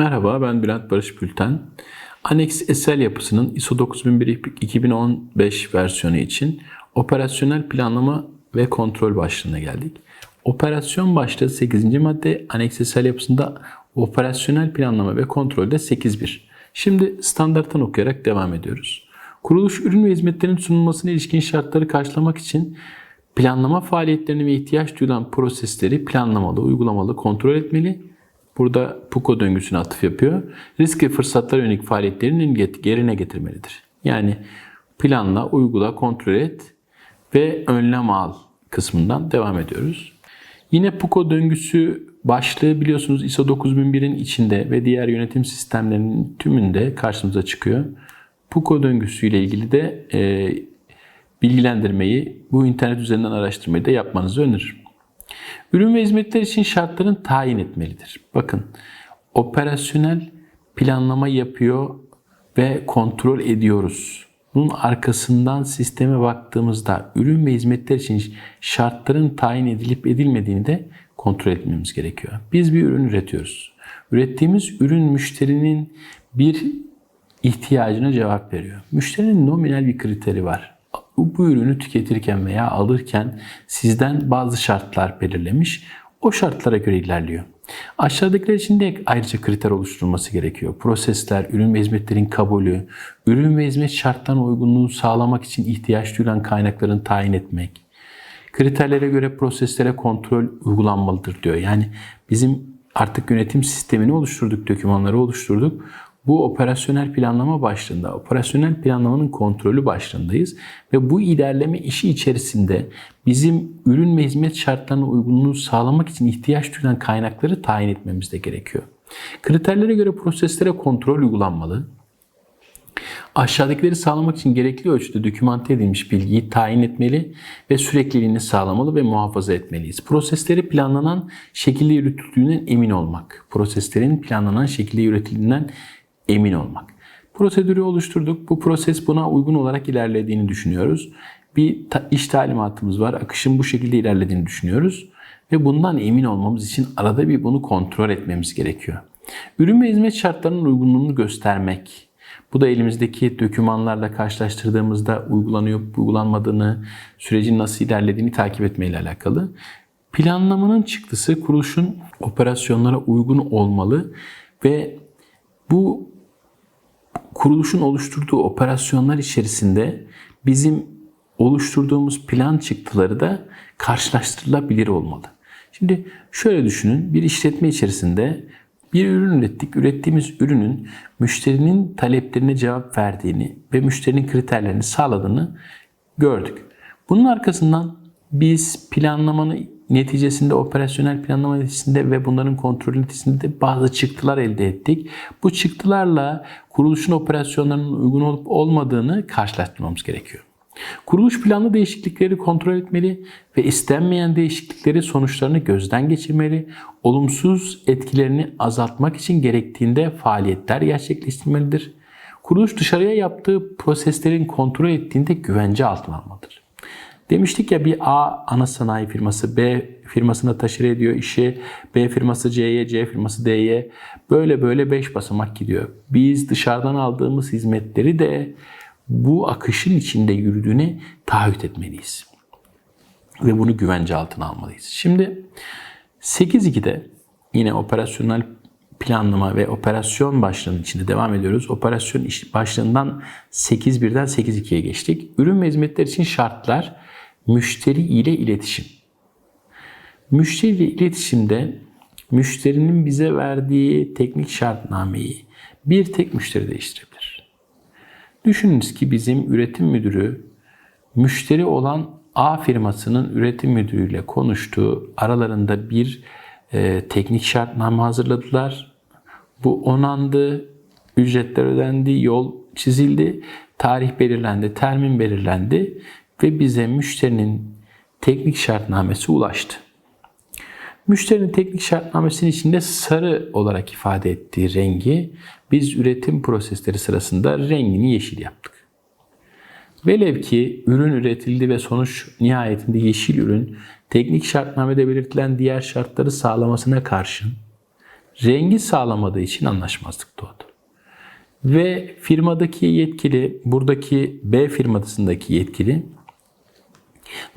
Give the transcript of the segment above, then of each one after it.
Merhaba ben Bülent Barış Bülten. Annex SL yapısının ISO 9001-2015 versiyonu için operasyonel planlama ve kontrol başlığına geldik. Operasyon başlığı 8. madde Annex SL yapısında operasyonel planlama ve kontrolde 8.1. Şimdi standarttan okuyarak devam ediyoruz. Kuruluş ürün ve hizmetlerin sunulmasına ilişkin şartları karşılamak için planlama faaliyetlerini ve ihtiyaç duyulan prosesleri planlamalı, uygulamalı, kontrol etmeli. Burada PUKO döngüsüne atıf yapıyor. Risk ve fırsatlara yönelik faaliyetlerini yerine getirmelidir. Yani planla, uygula, kontrol et ve önlem al kısmından devam ediyoruz. Yine PUKO döngüsü başlığı biliyorsunuz ISO 9001'in içinde ve diğer yönetim sistemlerinin tümünde karşımıza çıkıyor. PUKO döngüsüyle ilgili de e, bilgilendirmeyi bu internet üzerinden araştırmayı da yapmanızı öneririm. Ürün ve hizmetler için şartların tayin etmelidir. Bakın operasyonel planlama yapıyor ve kontrol ediyoruz. Bunun arkasından sisteme baktığımızda ürün ve hizmetler için şartların tayin edilip edilmediğini de kontrol etmemiz gerekiyor. Biz bir ürün üretiyoruz. Ürettiğimiz ürün müşterinin bir ihtiyacına cevap veriyor. Müşterinin nominal bir kriteri var bu ürünü tüketirken veya alırken sizden bazı şartlar belirlemiş. O şartlara göre ilerliyor. Aşağıdakiler için de ayrıca kriter oluşturulması gerekiyor. Prosesler, ürün ve hizmetlerin kabulü, ürün ve hizmet şartlarına uygunluğu sağlamak için ihtiyaç duyulan kaynakların tayin etmek, kriterlere göre proseslere kontrol uygulanmalıdır diyor. Yani bizim artık yönetim sistemini oluşturduk, dokümanları oluşturduk. Bu operasyonel planlama başlığında, operasyonel planlamanın kontrolü başlığındayız ve bu ilerleme işi içerisinde bizim ürün ve hizmet şartlarına uygunluğu sağlamak için ihtiyaç duyulan kaynakları tayin etmemiz de gerekiyor. Kriterlere göre proseslere kontrol uygulanmalı. Aşağıdakileri sağlamak için gerekli ölçüde dokümante edilmiş bilgiyi tayin etmeli ve sürekliliğini sağlamalı ve muhafaza etmeliyiz. Prosesleri planlanan şekilde yürütüldüğünden emin olmak. Proseslerin planlanan şekilde yürütüldüğünden emin olmak. Prosedürü oluşturduk. Bu proses buna uygun olarak ilerlediğini düşünüyoruz. Bir iş talimatımız var. Akışın bu şekilde ilerlediğini düşünüyoruz. Ve bundan emin olmamız için arada bir bunu kontrol etmemiz gerekiyor. Ürün ve hizmet şartlarının uygunluğunu göstermek. Bu da elimizdeki dokümanlarla karşılaştırdığımızda uygulanıyor, uygulanmadığını, sürecin nasıl ilerlediğini takip etmeyle alakalı. Planlamanın çıktısı kuruluşun operasyonlara uygun olmalı ve bu kuruluşun oluşturduğu operasyonlar içerisinde bizim oluşturduğumuz plan çıktıları da karşılaştırılabilir olmalı. Şimdi şöyle düşünün. Bir işletme içerisinde bir ürün ürettik. Ürettiğimiz ürünün müşterinin taleplerine cevap verdiğini ve müşterinin kriterlerini sağladığını gördük. Bunun arkasından biz planlamanın neticesinde operasyonel planlama neticesinde ve bunların kontrolü neticesinde bazı çıktılar elde ettik. Bu çıktılarla kuruluşun operasyonlarının uygun olup olmadığını karşılaştırmamız gerekiyor. Kuruluş planlı değişiklikleri kontrol etmeli ve istenmeyen değişiklikleri sonuçlarını gözden geçirmeli, olumsuz etkilerini azaltmak için gerektiğinde faaliyetler gerçekleştirmelidir. Kuruluş dışarıya yaptığı proseslerin kontrol ettiğinde güvence altına almalıdır. Demiştik ya bir A ana sanayi firması B firmasına taşır ediyor işi. B firması C'ye, C firması D'ye. Böyle böyle 5 basamak gidiyor. Biz dışarıdan aldığımız hizmetleri de bu akışın içinde yürüdüğüne taahhüt etmeliyiz. Ve bunu güvence altına almalıyız. Şimdi 8.2'de yine operasyonel planlama ve operasyon başlığının içinde devam ediyoruz. Operasyon başlığından 8.1'den 8.2'ye geçtik. Ürün ve hizmetler için şartlar müşteri ile iletişim. Müşteri ile iletişimde müşterinin bize verdiği teknik şartnameyi bir tek müşteri değiştirebilir. Düşününüz ki bizim üretim müdürü müşteri olan A firmasının üretim müdürüyle konuştuğu aralarında bir e, teknik şartname hazırladılar. Bu onandı, ücretler ödendi, yol çizildi, tarih belirlendi, termin belirlendi ve bize müşterinin teknik şartnamesi ulaştı. Müşterinin teknik şartnamesinin içinde sarı olarak ifade ettiği rengi biz üretim prosesleri sırasında rengini yeşil yaptık. Velev ki ürün üretildi ve sonuç nihayetinde yeşil ürün teknik şartnamede belirtilen diğer şartları sağlamasına karşın rengi sağlamadığı için anlaşmazlık doğdu. Ve firmadaki yetkili, buradaki B firmasındaki yetkili,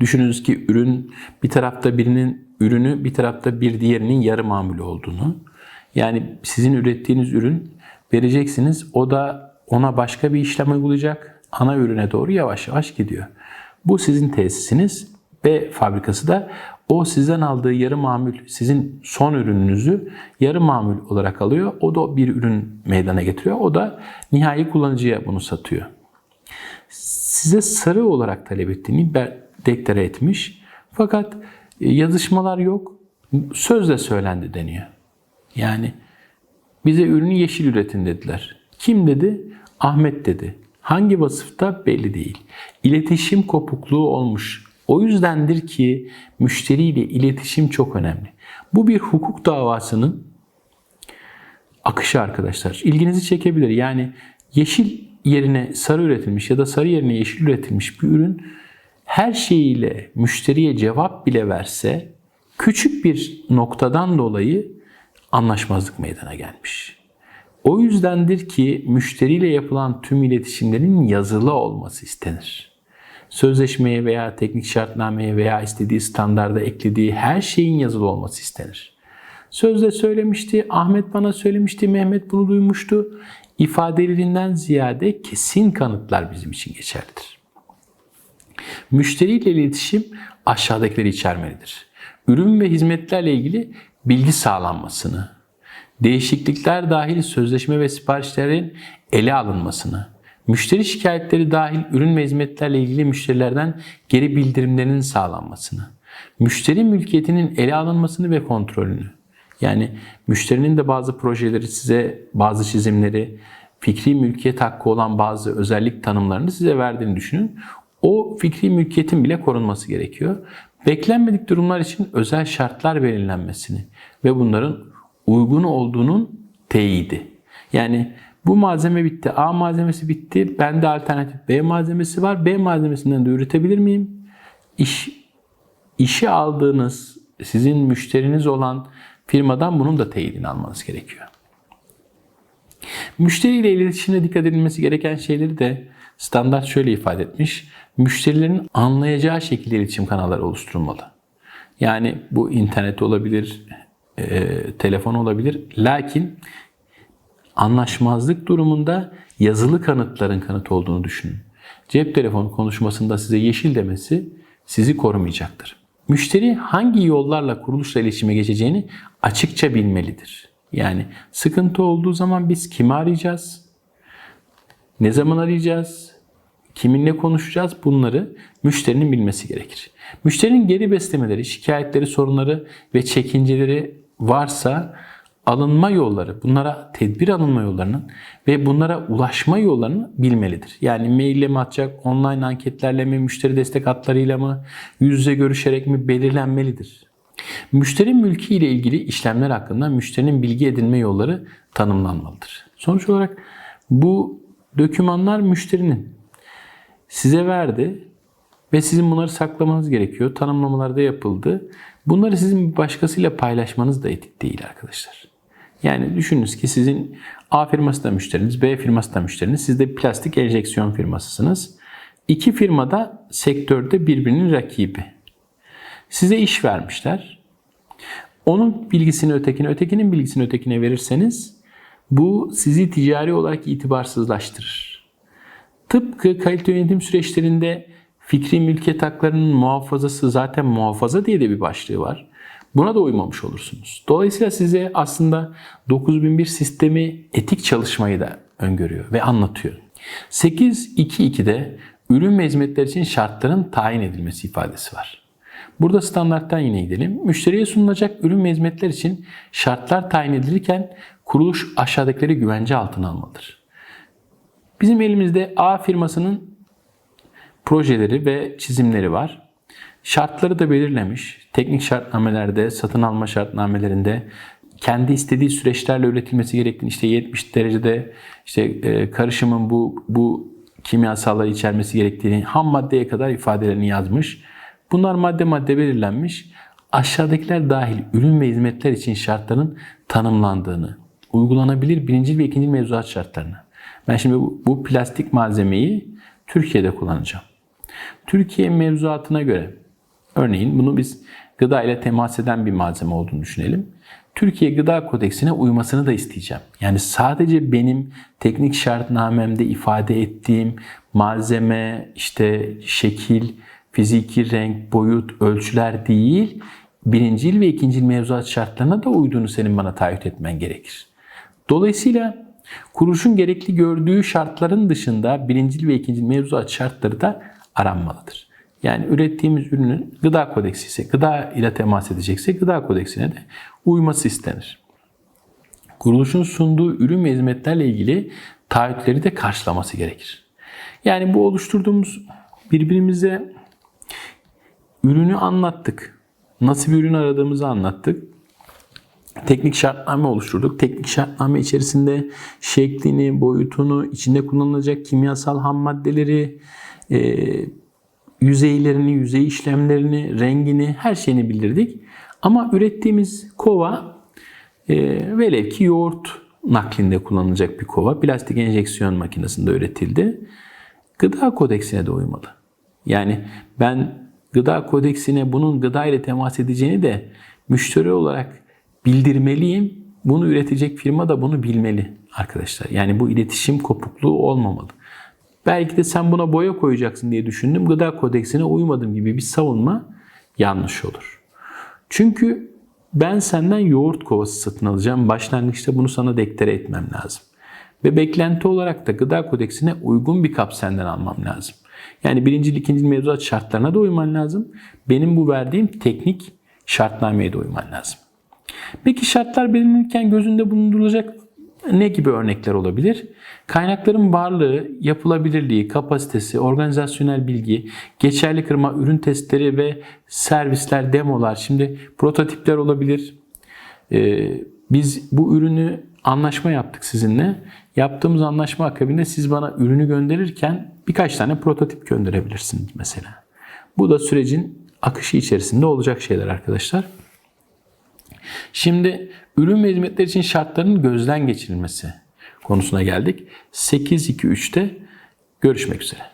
düşününüz ki ürün bir tarafta birinin ürünü, bir tarafta bir diğerinin yarı mamülü olduğunu. Yani sizin ürettiğiniz ürün vereceksiniz, o da ona başka bir işlem uygulayacak, ana ürüne doğru yavaş yavaş gidiyor. Bu sizin tesisiniz. B fabrikası da o sizden aldığı yarı mamül, sizin son ürününüzü yarı mamül olarak alıyor. O da bir ürün meydana getiriyor. O da nihai kullanıcıya bunu satıyor. Size sarı olarak talep ettiğini deklare etmiş. Fakat e, yazışmalar yok. Sözle söylendi deniyor. Yani bize ürünü yeşil üretin dediler. Kim dedi? Ahmet dedi. Hangi vasıfta belli değil. İletişim kopukluğu olmuş. O yüzdendir ki müşteriyle iletişim çok önemli. Bu bir hukuk davasının akışı arkadaşlar. İlginizi çekebilir. Yani yeşil yerine sarı üretilmiş ya da sarı yerine yeşil üretilmiş bir ürün her şeyiyle müşteriye cevap bile verse küçük bir noktadan dolayı anlaşmazlık meydana gelmiş. O yüzdendir ki müşteriyle yapılan tüm iletişimlerin yazılı olması istenir. Sözleşmeye veya teknik şartnameye veya istediği standarda eklediği her şeyin yazılı olması istenir. Sözde söylemişti, Ahmet bana söylemişti, Mehmet bunu duymuştu. İfadelerinden ziyade kesin kanıtlar bizim için geçerlidir. Müşteriyle iletişim aşağıdakileri içermelidir. Ürün ve hizmetlerle ilgili bilgi sağlanmasını, değişiklikler dahil sözleşme ve siparişlerin ele alınmasını, müşteri şikayetleri dahil ürün ve hizmetlerle ilgili müşterilerden geri bildirimlerinin sağlanmasını, müşteri mülkiyetinin ele alınmasını ve kontrolünü, yani müşterinin de bazı projeleri size bazı çizimleri, fikri mülkiyet hakkı olan bazı özellik tanımlarını size verdiğini düşünün. O fikri mülkiyetin bile korunması gerekiyor. Beklenmedik durumlar için özel şartlar belirlenmesini ve bunların uygun olduğunun teyidi. Yani bu malzeme bitti, A malzemesi bitti, bende alternatif B malzemesi var, B malzemesinden de üretebilir miyim? İş, işi aldığınız, sizin müşteriniz olan firmadan bunun da teyidini almanız gerekiyor. Müşteriyle iletişimde dikkat edilmesi gereken şeyleri de standart şöyle ifade etmiş. Müşterilerin anlayacağı şekilde iletişim kanalları oluşturulmalı. Yani bu internet olabilir, e, telefon olabilir. Lakin anlaşmazlık durumunda yazılı kanıtların kanıt olduğunu düşünün. Cep telefonu konuşmasında size yeşil demesi sizi korumayacaktır. Müşteri hangi yollarla kuruluşla iletişime geçeceğini açıkça bilmelidir. Yani sıkıntı olduğu zaman biz kimi arayacağız? Ne zaman arayacağız? Kiminle konuşacağız? Bunları müşterinin bilmesi gerekir. Müşterinin geri beslemeleri, şikayetleri, sorunları ve çekinceleri varsa alınma yolları, bunlara tedbir alınma yollarının ve bunlara ulaşma yollarını bilmelidir. Yani maille mi atacak, online anketlerle mi, müşteri destek hatlarıyla mı, yüz yüze görüşerek mi belirlenmelidir. Müşteri mülkü ile ilgili işlemler hakkında müşterinin bilgi edinme yolları tanımlanmalıdır. Sonuç olarak bu dokümanlar müşterinin size verdi ve sizin bunları saklamanız gerekiyor. Tanımlamalar da yapıldı. Bunları sizin başkasıyla paylaşmanız da etik değil arkadaşlar. Yani düşününüz ki sizin A firması da müşteriniz, B firması da müşteriniz. Siz de plastik enjeksiyon firmasısınız. İki firma da sektörde birbirinin rakibi. Size iş vermişler. Onun bilgisini ötekine, ötekinin bilgisini ötekine verirseniz bu sizi ticari olarak itibarsızlaştırır. Tıpkı kalite yönetim süreçlerinde fikri mülkiyet haklarının muhafazası zaten muhafaza diye de bir başlığı var. Buna da uymamış olursunuz. Dolayısıyla size aslında 9001 sistemi etik çalışmayı da öngörüyor ve anlatıyor. 8.2.2'de ürün ve hizmetler için şartların tayin edilmesi ifadesi var. Burada standarttan yine gidelim. Müşteriye sunulacak ürün ve hizmetler için şartlar tayin edilirken kuruluş aşağıdakileri güvence altına almalıdır. Bizim elimizde A firmasının projeleri ve çizimleri var. Şartları da belirlemiş. Teknik şartnamelerde, satın alma şartnamelerinde kendi istediği süreçlerle üretilmesi gerektiğini işte 70 derecede işte e, karışımın bu bu kimyasalları içermesi gerektiğini ham maddeye kadar ifadelerini yazmış. Bunlar madde madde belirlenmiş. aşağıdakiler dahil ürün ve hizmetler için şartların tanımlandığını, uygulanabilir birinci ve ikinci mevzuat şartlarını. Ben şimdi bu, bu plastik malzemeyi Türkiye'de kullanacağım. Türkiye mevzuatına göre örneğin bunu biz gıda ile temas eden bir malzeme olduğunu düşünelim. Türkiye Gıda Kodeksine uymasını da isteyeceğim. Yani sadece benim teknik şartnamemde ifade ettiğim malzeme, işte şekil, fiziki renk, boyut, ölçüler değil, birincil ve ikincil mevzuat şartlarına da uyduğunu senin bana taahhüt etmen gerekir. Dolayısıyla kuruluşun gerekli gördüğü şartların dışında birincil ve ikincil mevzuat şartları da aranmalıdır. Yani ürettiğimiz ürünün gıda kodeksi ise, gıda ile temas edecekse gıda kodeksine de uyması istenir. Kuruluşun sunduğu ürün ve hizmetlerle ilgili taahhütleri de karşılaması gerekir. Yani bu oluşturduğumuz birbirimize ürünü anlattık. Nasıl bir ürün aradığımızı anlattık. Teknik şartname oluşturduk. Teknik şartname içerisinde şeklini, boyutunu, içinde kullanılacak kimyasal ham maddeleri, e, yüzeylerini, yüzey işlemlerini, rengini, her şeyini bildirdik. Ama ürettiğimiz kova e, velev ki yoğurt naklinde kullanılacak bir kova. Plastik enjeksiyon makinesinde üretildi. Gıda kodeksine de uymalı. Yani ben gıda kodeksine bunun gıda ile temas edeceğini de müşteri olarak bildirmeliyim. Bunu üretecek firma da bunu bilmeli arkadaşlar. Yani bu iletişim kopukluğu olmamalı. Belki de sen buna boya koyacaksın diye düşündüm. Gıda kodeksine uymadım gibi bir savunma yanlış olur. Çünkü ben senden yoğurt kovası satın alacağım. Başlangıçta bunu sana deklare etmem lazım. Ve beklenti olarak da gıda kodeksine uygun bir kap senden almam lazım. Yani birinci, ikinci mevzuat şartlarına da uyman lazım. Benim bu verdiğim teknik şartnameye de uyman lazım. Peki şartlar belirlenirken gözünde bulundurulacak ne gibi örnekler olabilir? Kaynakların varlığı, yapılabilirliği, kapasitesi, organizasyonel bilgi, geçerli kırma, ürün testleri ve servisler, demolar. Şimdi prototipler olabilir. Ee, biz bu ürünü anlaşma yaptık sizinle. Yaptığımız anlaşma akabinde siz bana ürünü gönderirken birkaç tane prototip gönderebilirsiniz mesela. Bu da sürecin akışı içerisinde olacak şeyler arkadaşlar. Şimdi ürün ve hizmetler için şartların gözden geçirilmesi konusuna geldik. 8-2-3'te görüşmek üzere.